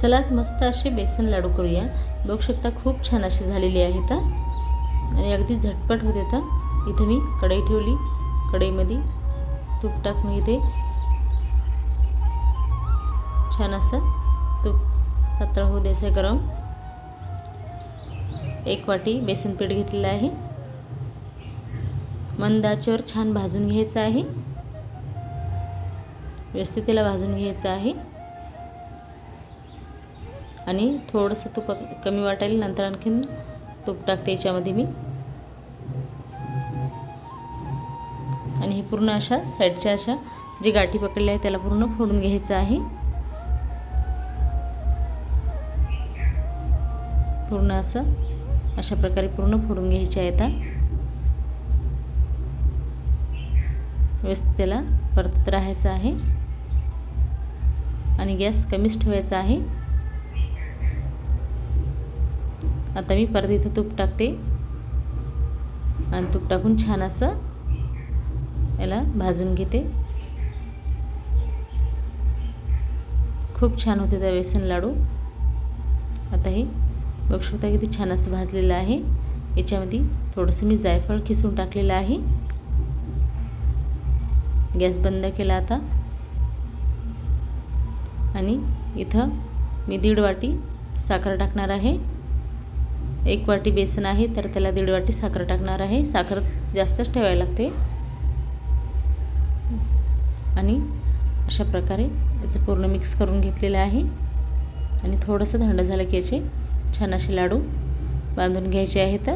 चलाच मस्त असे बेसन लाडू करूया. बघू शकता खूप छान अशी झालेली आहे तर आणि अगदी झटपट होते तर इथं मी कढई ठेवली. कढईमध्ये तूप टाकून इथे छान असं तूप पातळ होऊ द्यायचं गरम. एक वाटी बेसन पीठ घेतलेलं आहे. मंदाच्यावर छान भाजून घ्यायचं आहे. व्यवस्थित त्याला भाजून घ्यायचं आहे. आणि थोडंसं तूप कमी वाटायला नंतर आणखीन तूप टाकते याच्यामध्ये मी. आणि हे पूर्ण अशा साईडच्या अशा जे गाठी पकडल्या आहे त्याला पूर्ण फोडून घ्यायचं आहे. पूर्ण असं अशा प्रकारे पूर्ण फोडून घ्यायचे आहेत व्यवस्थित त्याला परतत राहायचं आहे. आणि गॅस कमीच ठेवायचा आहे. आता मी परत इथं तूप टाकते. आणि तूप टाकून छान असं याला भाजून घेते. खूप छान होते त्या बेसन लाडू. आता हे बघू शकता किती छान असं भाजलेलं आहे. याच्यामध्ये थोडंसं मी जायफळ खिसून टाकलेलं आहे. गॅस बंद केला आता. आणि इथं मी दीड वाटी साखर टाकणार आहे. एक वाटी बेसन आहे तर त्याला दीड वाटी साखर टाकणार आहे. साखर जास्तच ठेवायला लागते. आणि अशा प्रकारे याचं पूर्ण मिक्स करून घेतलेलं आहे. आणि थोडंसं थंड झालं की याचे छान असे लाडू बांधून घ्यायचे आहेत.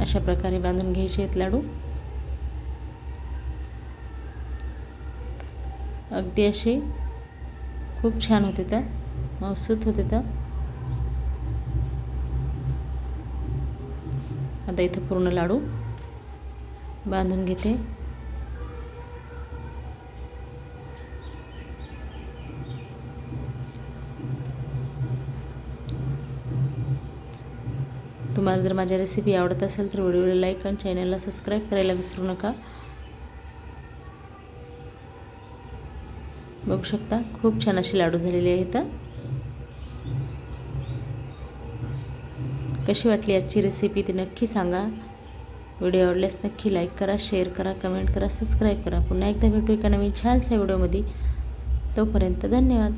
अशा प्रकारे बांधून घ्यायचे आहेत लाडू. अगदी असे खूप छान होते तर मौसूत होते तर आता इथं पूर्ण लाडू बांधून घेते. तुम्हाला जर माझ्या रेसिपी आवडत असेल तर व्हिडिओला लाईक आणि चॅनलला सबस्क्राईब करायला विसरू नका. बघू शकता खूप छान असे लाडू झालेले आहेत. कशी वाटली आजची रेसिपी ती नक्की सांगा. व्हिडिओ आवडल्यास नक्की लाईक करा शेअर करा कमेंट करा सबस्क्राईब करा. पुन्हा एकदा भेटू एका नवीन छानशा व्हिडिओमध्ये तोपर्यंत धन्यवाद.